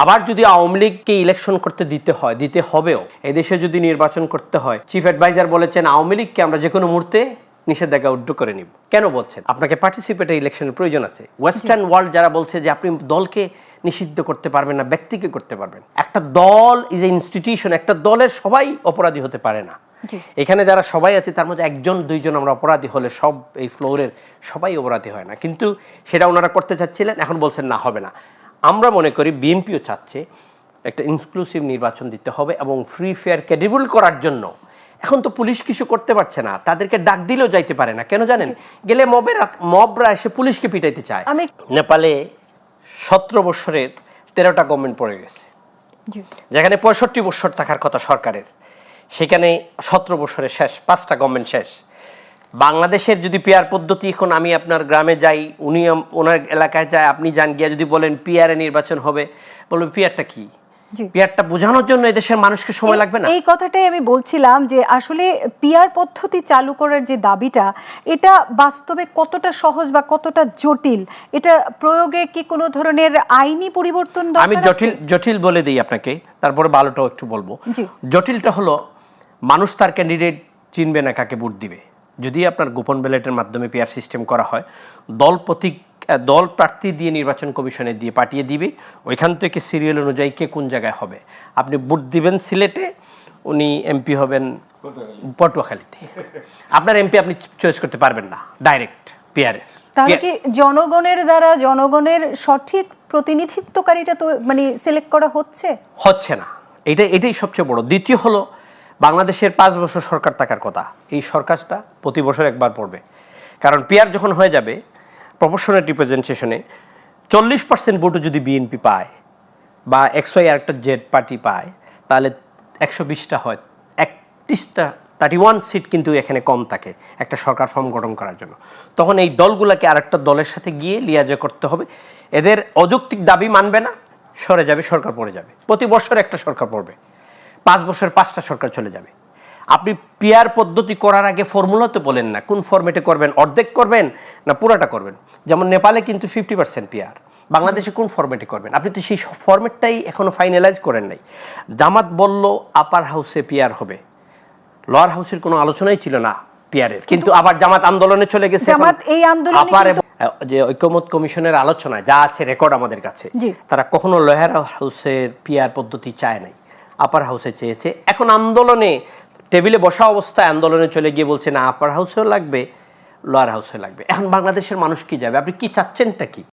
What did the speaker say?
আবার যদি আওয়ামী লীগকে ইলেকশন করতে দিতে হয় দিতে হবেও এদেশে যদি নির্বাচন করতে হয় চিফ অ্যাডভাইজার বলেছেন আওয়ামী লীগকে আমরা যে কোনো মুহূর্তে নিষেধাজ্ঞা উড্ড করে নিব। কেন বলছেন? আপনাকে পার্টিসিপেটে ইলেকশনের প্রয়োজন আছে। ওয়েস্টার্ন ওয়ার্ল্ড যারা বলছে যে আপনি দলকে নিষিদ্ধ করতে পারবেন না ব্যক্তিকে করতে পারবেন একটা দল ইজ এ ইনস্টিটিউশন একটা দলের সবাই অপরাধী হতে পারে না। এখানে যারা সবাই আছে তার মধ্যে একজন দুইজন আমরা অপরাধী হলে সব এই ফ্লোরের সবাই অপরাধী হয় না। কিন্তু সেটা ওনারা করতে চাচ্ছিলেন এখন বলছেন না হবে না। আমরা মনে করি বিএনপিও চাচ্ছে একটা ইনক্লুসিভ নির্বাচন দিতে হবে এবং ফ্রি ফেয়ার ক্যাডিবল করার জন্য। এখন তো পুলিশ কিছু করতে পারছে না তাদেরকে ডাক দিলেও যাইতে পারে না। কেন জানেন? গেলে মবের মবরা এসে পুলিশকে পিটাইতে চায়। আমি নেপালে সতেরো বছরের তেরোটা গভর্নমেন্ট পড়ে গেছে। যেখানে পঁয়ষট্টি বছর থাকার কথা সরকারের। সেখানে সতেরো বছরের শেষ পাঁচটা গভর্নমেন্ট শেষ। বাংলাদেশের যদি পিয়ার পদ্ধতি এখন আমি আপনার গ্রামে যাই উনি ওনার এলাকায় যায় আপনি যান গিয়া যদি বলেন পিয়ারে নির্বাচন হবে বলবে পিয়ারটা কি? পিয়ারটা বোঝানোর জন্য এদেশের মানুষকে সময় লাগবে না? এই কথাটাই আমি বলছিলাম যে আসলে পিয়ার পদ্ধতি চালু করার যে দাবিটা এটা বাস্তবে কতটা সহজ বা কতটা জটিল? এটা প্রয়োগে কি কোনো ধরনের আইনি পরিবর্তন আমি জটিল জটিল বলে দিই আপনাকে তারপরে ভালোটাও একটু বলব। জটিলটা হলো মানুষ তার ক্যান্ডিডেট চিনবে না কাকে ভোট দিবে। যদি আপনার গোপন ব্যালেটের মাধ্যমে পেয়ার সিস্টেম করা হয় দল প্রতীক দল প্রার্থী দিয়ে নির্বাচন কমিশনে দিয়ে পাঠিয়ে দিবে। ওইখান থেকে সিরিয়াল অনুযায়ী কে কোন জায়গায় হবে। আপনি ভোট দিবেন সিলেটে উনি এমপি হবেন পটুয়াখালীতে। আপনার এমপি আপনি চয়েস করতে পারবেন না ডাইরেক্ট পেয়ারের তাহলে কি জনগণের দ্বারা জনগণের সঠিক প্রতিনিধিত্বকারীটা তো মানে সিলেক্ট করা হচ্ছে? হচ্ছে না। এটা এটাই সবচেয়ে বড়। দ্বিতীয় হলো বাংলাদেশের পাঁচ বছর সরকার থাকার কথা। এই সরকারটা প্রতি বছর একবার পড়বে। কারণ পিয়ার যখন হয়ে যাবে প্রপোর্শনাল রিপ্রেজেন্টেশনে চল্লিশ পার্সেন্ট ভোটও যদি বিএনপি পায় বা একশো একটা জেড পার্টি পায়, তাহলে একশো বিশটা হয়। একত্রিশটা থার্টি ওয়ান সিট কিন্তু এখানে কম থাকে একটা সরকার ফর্ম গঠন করার জন্য। তখন এই দলগুলোকে আরেকটা দলের সাথে গিয়ে লিয়াজে করতে হবে। এদের অযৌক্তিক দাবি মানবে না, সরে যাবে, সরকার পড়ে যাবে। প্রতি বছর একটা সরকার পড়বে। পাঁচ বছর পাঁচটা সরকার চলে যাবে। আপনি পিয়ার পদ্ধতি করার আগে ফর্মুলা তো বলেন না কোন ফরম্যাটে করবেন অর্ধেক করবেন না পুরাটা করবেন? যেমন নেপালে কিন্তু ফিফটি পার্সেন্ট পিয়ার বাংলাদেশে কোন ফরম্যাটে করবেন? আপনি তো সেই ফরম্যাটটাই এখনও ফাইনালাইজ করেন নাই। জামাত বলল আপার হাউসে পিয়ার হবে। লোয়ার হাউসের কোনো আলোচনাই ছিল না পিয়ারের কিন্তু আবার জামাত আন্দোলনে চলে গেছে আপার যে ঐক্যমত কমিশনের আলোচনা যা আছে রেকর্ড আমাদের কাছে তারা কখনো লোয়ার হাউসের পিয়ার পদ্ধতি চায় নাই। আপার হাউসে চেয়েছে। এখন আন্দোলনে টেবিলে বসা অবস্থায় আন্দোলনে চলে গিয়ে বলছে না আপার হাউসেও লাগবে লোয়ার হাউসে লাগবে। এখন বাংলাদেশের মানুষ কি যাবে? আপনি কি চাচ্ছেনটা কি?